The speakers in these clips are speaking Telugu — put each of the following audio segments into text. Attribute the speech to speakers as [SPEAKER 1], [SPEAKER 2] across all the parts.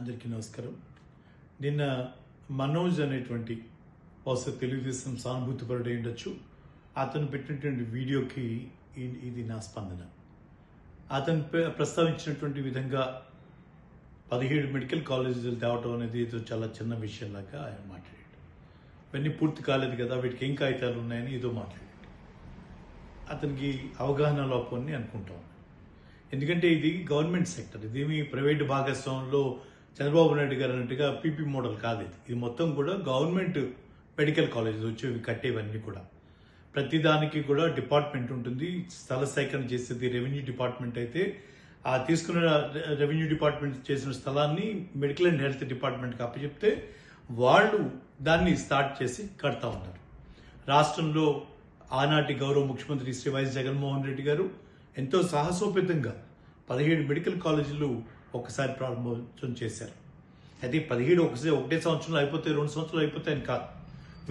[SPEAKER 1] అందరికీ నమస్కారం. నిన్న మనోజ్ అనేటువంటి బహుశా తెలుగుదేశం సానుభూతిపరుడై ఉండొచ్చు. అతను పెట్టినటువంటి వీడియోకి ఇది నా స్పందన. అతను ప్ర- ప్రస్తావించినటువంటి విధంగా పదిహేడు మెడికల్ కాలేజీలు తేవటం అనేది ఏదో చాలా చిన్న విషయంలాగా ఆయన మాట్లాడాడు. ఇవన్నీ పూర్తి కాలేదు కదా వీటికి ఏం కాగితాలు ఉన్నాయని ఏదో మాట్లాడాడు. అతనికి అవగాహన లోపం అని ఎందుకంటే ఇది గవర్నమెంట్ సెక్టర్ ఇదేమి ప్రైవేట్ భాగస్వామ్యంలో చంద్రబాబు నాయుడు గారు అన్నట్టుగా పీపీ మోడల్ కాదు ఇది. ఇది మొత్తం కూడా గవర్నమెంట్ మెడికల్ కాలేజెస్ వచ్చేవి కట్టేవన్నీ కూడా. ప్రతిదానికి కూడా డిపార్ట్మెంట్ ఉంటుంది. స్థల సేకరణ చేసేది రెవెన్యూ డిపార్ట్మెంట్ అయితే ఆ తీసుకున్న రెవెన్యూ డిపార్ట్మెంట్ చేసిన స్థలాన్ని మెడికల్ అండ్ హెల్త్ డిపార్ట్మెంట్కి అప్పచెప్తే వాళ్ళు దాన్ని స్టార్ట్ చేసి కడతా ఉన్నారు. రాష్ట్రంలో ఆనాటి గౌరవ ముఖ్యమంత్రి శ్రీ వైఎస్ జగన్మోహన్ రెడ్డి గారు ఎంతో సాహసోపేతంగా పదిహేడు మెడికల్ కాలేజీలు ఒకసారి ప్రారంభోత్సవం చేశారు. అయితే పదిహేడు ఒకసారి ఒకటే సంవత్సరంలో అయిపోతాయి రెండు సంవత్సరాలు అయిపోతాయని కాదు.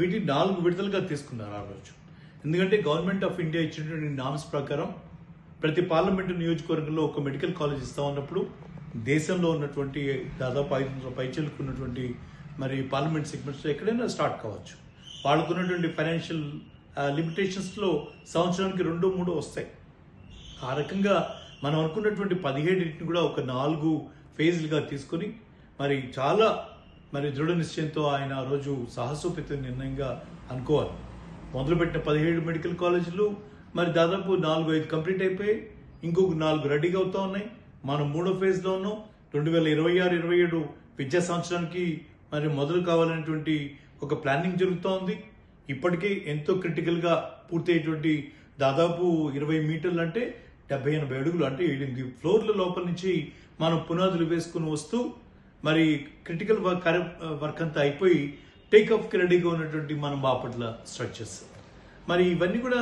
[SPEAKER 1] వీటిని నాలుగు విడతలుగా తీసుకున్నారు ఆ రోజు. ఎందుకంటే గవర్నమెంట్ ఆఫ్ ఇండియా ఇచ్చినటువంటి నామ్స్ ప్రకారం ప్రతి పార్లమెంటు నియోజకవర్గంలో ఒక మెడికల్ కాలేజ్ ఇస్తా ఉన్నప్పుడు దేశంలో ఉన్నటువంటి దాదాపు ఐదు వందల పైచలకు మరి పార్లమెంట్ సెగ్మెంట్స్ ఎక్కడైనా స్టార్ట్ కావచ్చు. వాళ్ళకున్నటువంటి ఫైనాన్షియల్ లిమిటేషన్స్లో సంవత్సరానికి రెండు మూడు వస్తాయి. ఆ రకంగా మనం అనుకున్నటువంటి పదిహేడింటిని కూడా ఒక నాలుగు ఫేజ్లుగా తీసుకొని మరి చాలా మరి దృఢ నిశ్చయంతో ఆయన ఆ రోజు సాహసోపేత నిర్ణయంగా అనుకోవాలి. మొదలుపెట్టిన పదిహేడు మెడికల్ కాలేజీలు మరి దాదాపు నాలుగు ఐదు కంప్లీట్ అయిపోయి ఇంకొక నాలుగు రెడీగా అవుతా ఉన్నాయి. మనం మూడో ఫేజ్లో ఉన్నాం. రెండు వేల ఇరవై ఆరు ఇరవై ఏడు విద్యా సంవత్సరానికి మరి మొదలు కావాలనేటువంటి ఒక ప్లానింగ్ జరుగుతూ ఉంది. ఇప్పటికే ఎంతో క్రిటికల్గా పూర్తయ్యేటువంటి దాదాపు ఇరవై మీటర్లు అంటే డెబ్బై ఎనభై అడుగులు అంటే ఎనిమిది ఫ్లోర్ల లోపల నుంచి మనం పునాదులు వేసుకుని వస్తూ మరి క్రిటికల్ వర్క్ వర్క్ అంతా అయిపోయి టేక్ ఆఫ్కి రెడీగా ఉన్నటువంటి మనం బాపట్ల స్ట్రక్చర్స్ మరి ఇవన్నీ కూడా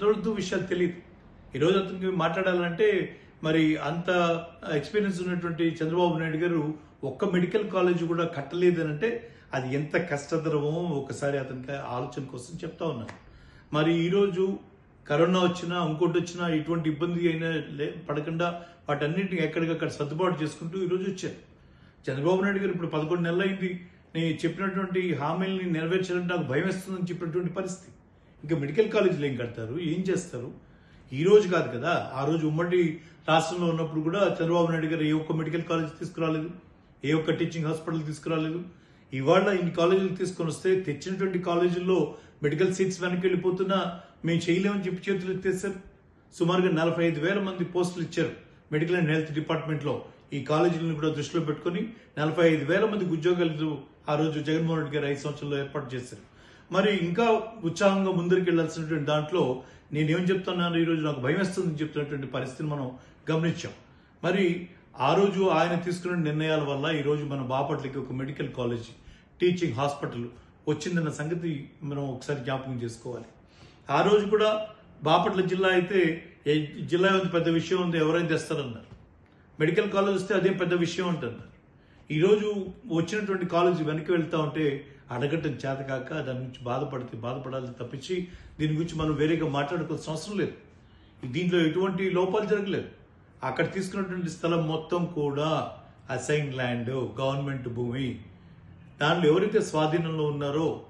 [SPEAKER 1] దొరుకుతూ విషయాలు తెలియదు. ఈరోజు అతనికి మాట్లాడాలంటే మరి అంత ఎక్స్పీరియన్స్ ఉన్నటువంటి చంద్రబాబు నాయుడు గారు ఒక్క మెడికల్ కాలేజ్ కూడా కట్టలేదని అంటే అది ఎంత కష్టతరమో ఒకసారి అతనికి ఆలోచన కోసం చెప్తా ఉన్నాను. మరి ఈరోజు కరోనా వచ్చినా ఇంకోటి వచ్చినా ఎటువంటి ఇబ్బంది అయినా లే- పడకుండా వాటన్నింటినీ ఎక్కడికక్కడ సర్దుబాటు చేసుకుంటూ ఈరోజు వచ్చారు. చంద్రబాబు నాయుడు గారు ఇప్పుడు పదకొండు నెలలు అయింది నేను చెప్పినటువంటి హామీల్ని నెరవేర్చాలంటే నాకు భయం వేస్తుందని చెప్పినటువంటి పరిస్థితి. ఇంకా మెడికల్ కాలేజీలు ఏం కడతారు? ఏం చేస్తారు? ఈ రోజు కాదు కదా. ఆ రోజు ఉమ్మడి రాష్ట్రంలో ఉన్నప్పుడు కూడా చంద్రబాబు నాయుడు గారు ఏ ఒక్క మెడికల్ కాలేజ్ తీసుకురాలేదు. ఏ ఒక్క టీచింగ్ హాస్పిటల్ తీసుకురాలేదు. ఇవాళ ఇన్ని కాలేజీలు తీసుకొని వస్తే తెచ్చినటువంటి కాలేజీల్లో మెడికల్ సీట్స్ వెనక్కి వెళ్ళిపోతున్నా మేము చేయలేమని చెప్పి చేతులు ఎత్తేసారు సుమారుగా నలభై ఐదు వేల మంది పోస్టులు ఇచ్చారు మెడికల్ అండ్ హెల్త్ డిపార్ట్మెంట్లో. ఈ కాలేజీలను కూడా దృష్టిలో పెట్టుకొని నలభై ఐదు వేల మందికి ఉద్యోగాలు ఆ రోజు జగన్మోహన్ రెడ్డి గారు ఐదు సంవత్సరాల్లో ఏర్పాటు చేశారు. మరి ఇంకా ఉత్సాహంగా ముందరికి వెళ్ళాల్సినటువంటి దాంట్లో నేనేం చెప్తున్నాను ఈరోజు నాకు భయం వేస్తుందని చెప్తున్నటువంటి పరిస్థితిని మనం గమనించాం. మరి ఆ రోజు ఆయన తీసుకున్న నిర్ణయాల వల్ల ఈరోజు మన బాపట్లకి ఒక మెడికల్ కాలేజ్ టీచింగ్ హాస్పిటల్ వచ్చిందన్న సంగతి మనం ఒకసారి జ్ఞాపకం చేసుకోవాలి. ఆ రోజు కూడా బాపట్ల జిల్లా అయితే ఏ జిల్లా ఉంది పెద్ద విషయం ఉంది ఎవరైనా తెస్తారన్నారు. మెడికల్ కాలేజ్ వస్తే అదేం పెద్ద విషయం అంటున్నారు. ఈరోజు వచ్చినటువంటి కాలేజ్ వెనక్కి వెళ్తా ఉంటే అడగటం చేతకాక దాని గురించి బాధపడితే బాధపడాలి తప్పించి దీని గురించి మనం వేరేగా మాట్లాడుకోవాల్సిన అవసరం లేదు. దీంట్లో ఎటువంటి లోపాలు జరగలేదు. అక్కడ తీసుకున్నటువంటి స్థలం మొత్తం కూడా అసైన్ ల్యాండ్ గవర్నమెంట్ భూమి. దాంట్లో ఎవరైతే స్వాధీనంలో ఉన్నారో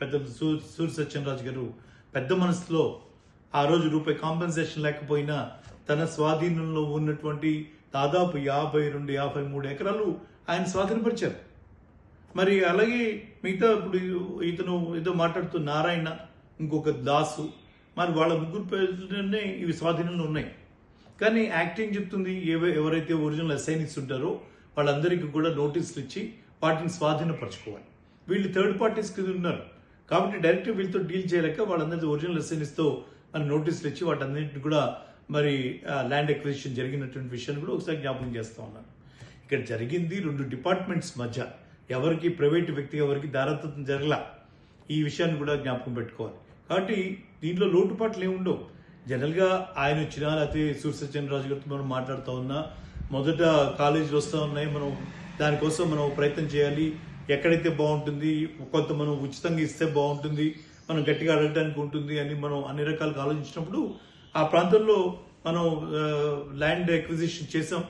[SPEAKER 1] పెద్ద సూర్య సత్యనరాజు గారు పెద్ద మనసులో ఆ రోజు రూపాయి కాంపెన్సేషన్ లేకపోయినా తన స్వాధీనంలో ఉన్నటువంటి దాదాపు యాభై రెండు యాభై మూడు ఎకరాలు ఆయన స్వాధీనపరిచారు. మరి అలాగే మిగతా ఇప్పుడు ఇతను ఏదో మాట్లాడుతూ నారాయణ ఇంకొక దాసు మరి వాళ్ళ ముగ్గురు పేర్లనే ఇవి స్వాధీనంలో ఉన్నాయి. కానీ యాక్టింగ్ చెప్తుంది ఏవ- ఎవరైతే ఒరిజినల్ అసైనిక్స్ ఉంటారో వాళ్ళందరికీ కూడా నోటీసులు ఇచ్చి వాటిని స్వాధీనపరచుకోవాలి. వీళ్ళు థర్డ్ పార్టీస్ కింద ఉన్నారు. కాబట్టి డైరెక్ట్ వీళ్ళతో డీల్ చేయలేక వాళ్ళందరితో ఒరిజినల్ అసైనిస్తో మరి నోటీసులు ఇచ్చి వాటన్నింటిని కూడా మరి ల్యాండ్ ఎక్విజిషన్ జరిగినటువంటి విషయాన్ని కూడా ఒకసారి జ్ఞాపకం చేస్తూ ఉన్నాను. ఇక్కడ జరిగింది రెండు డిపార్ట్మెంట్స్ మధ్య. ఎవరికి ప్రైవేట్ వ్యక్తి ఎవరికి దారతత్వం జరగల. ఈ విషయాన్ని కూడా జ్ఞాపకం పెట్టుకోవాలి. కాబట్టి దీంట్లో లోటుపాట్లు ఏమి ఉండవు. జనరల్గా ఆయన వచ్చినా లేకపోతే సూర్యసత్యనరాజు గారితో మనం మాట్లాడుతూ ఉన్నా మొదట కాలేజీలు వస్తూ ఉన్నాయి మనం దానికోసం మనం ప్రయత్నం చేయాలి. ఎక్కడైతే బాగుంటుంది కొంత మనం ఉచితంగా ఇస్తే బాగుంటుంది మనం గట్టిగా అడగడానికి ఉంటుంది అని మనం అన్ని రకాలుగా ఆలోచించినప్పుడు ఆ ప్రాంతంలో మనం ల్యాండ్ ఎక్విజిషన్ చేసాం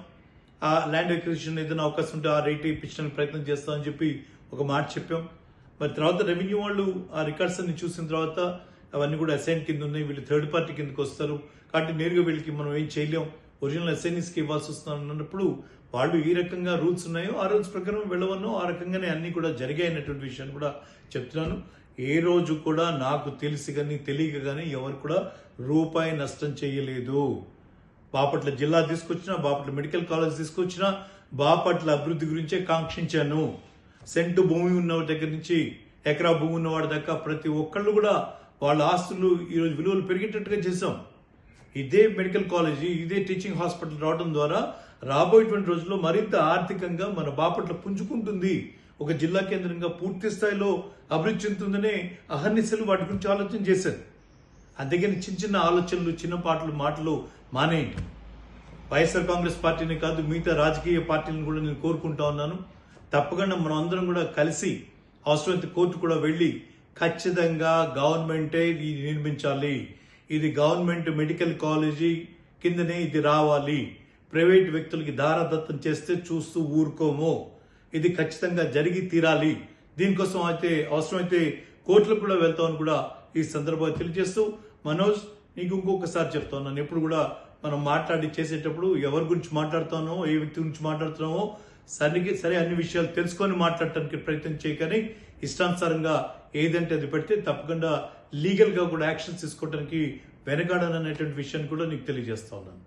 [SPEAKER 1] ఆ ల్యాండ్ ఎక్విజిషన్ ఏదైనా అవకాశం ఉంటే ఆ రేట్ ఇప్పించడానికి ప్రయత్నం చేస్తామని చెప్పి ఒక మాట చెప్పాం. మరి తర్వాత రెవెన్యూ వాళ్ళు ఆ రికార్డ్స్ అన్ని చూసిన తర్వాత అవన్నీ కూడా అసైన్ కింద ఉన్నాయి. వీళ్ళు థర్డ్ పార్టీ కిందకి వస్తారు. కాబట్టి నేరుగా వీళ్ళకి మనం ఏం చేయలేం. ఒరిజినల్ అసైనీస్కి ఇవ్వాల్సి వస్తున్నప్పుడు వాళ్ళు ఏ రకంగా రూల్స్ ఉన్నాయో ఆ రూల్స్ ప్రకారం వెళ్ళవన్నో ఆ రకంగానే అన్ని కూడా జరిగాయి విషయాన్ని కూడా చెప్తున్నాను. ఏ రోజు కూడా నాకు తెలిసి కానీ తెలియక కానీ ఎవరు కూడా రూపాయి నష్టం చేయలేదు. బాపట్ల జిల్లా తీసుకొచ్చినా బాపట్ల మెడికల్ కాలేజ్ తీసుకొచ్చినా బాపట్ల అభివృద్ధి గురించే కాంక్షించాను. సెంటు భూమి ఉన్న దగ్గర నుంచి ఎకరా భూమి ఉన్నవాడి దాకా ప్రతి ఒక్కళ్ళు కూడా వాళ్ళ ఆస్తులు ఈరోజు విలువలు పెరిగేటట్టుగా చేశాం. ఇదే మెడికల్ కాలేజీ ఇదే టీచింగ్ హాస్పిటల్ రావడం ద్వారా రాబోయేటువంటి రోజుల్లో మరింత ఆర్థికంగా మన బాపట్ల పుంజుకుంటుంది. ఒక జిల్లా కేంద్రంగా పూర్తి స్థాయిలో అభివృద్ధి చెందుతుందనే అహర్నిశలు వాటి గురించి ఆలోచన చేశారు. అందుకని చిన్న చిన్న ఆలోచనలు చిన్న పాటలు మాటలు మానేయండి. వైఎస్ఆర్ కాంగ్రెస్ పార్టీని కాదు మిగతా రాజకీయ పార్టీలను కూడా నేను కోరుకుంటా ఉన్నాను. తప్పకుండా మనం అందరం కూడా కలిసి అవసరమైతే కోర్టు కూడా వెళ్ళి ఖచ్చితంగా గవర్నమెంటే నిర్మించాలి. ఇది గవర్నమెంట్ మెడికల్ కాలేజీ కిందనే ఇది రావాలి. ప్రైవేట్ వ్యక్తులకి దారదత్తం చేస్తే చూస్తూ ఊరుకోము. ఇది ఖచ్చితంగా జరిగి తీరాలి. దీనికోసం అయితే అవసరమైతే కోర్టులకు కూడా వెళ్తామని కూడా ఈ సందర్భంగా తెలియజేస్తూ మనోజ్ నీకు ఇంకొకసారి చెప్తాను. నన్ను ఎప్పుడు కూడా మనం మాట్లాడి చేసేటప్పుడు ఎవరి గురించి మాట్లాడుతానో ఏ వ్యక్తి గురించి మాట్లాడుతున్నామో సరికి సరే అన్ని విషయాలు తెలుసుకొని మాట్లాడటానికి ప్రయత్నం చేయకని ఇష్టానుసారంగా ఏదంటే అది పెడితే తప్పకుండా లీగల్గా కూడా యాక్షన్స్ తీసుకోవడానికి వెనకాడననేటువంటి విషయాన్ని కూడా నీకు తెలియజేస్తా ఉన్నాను.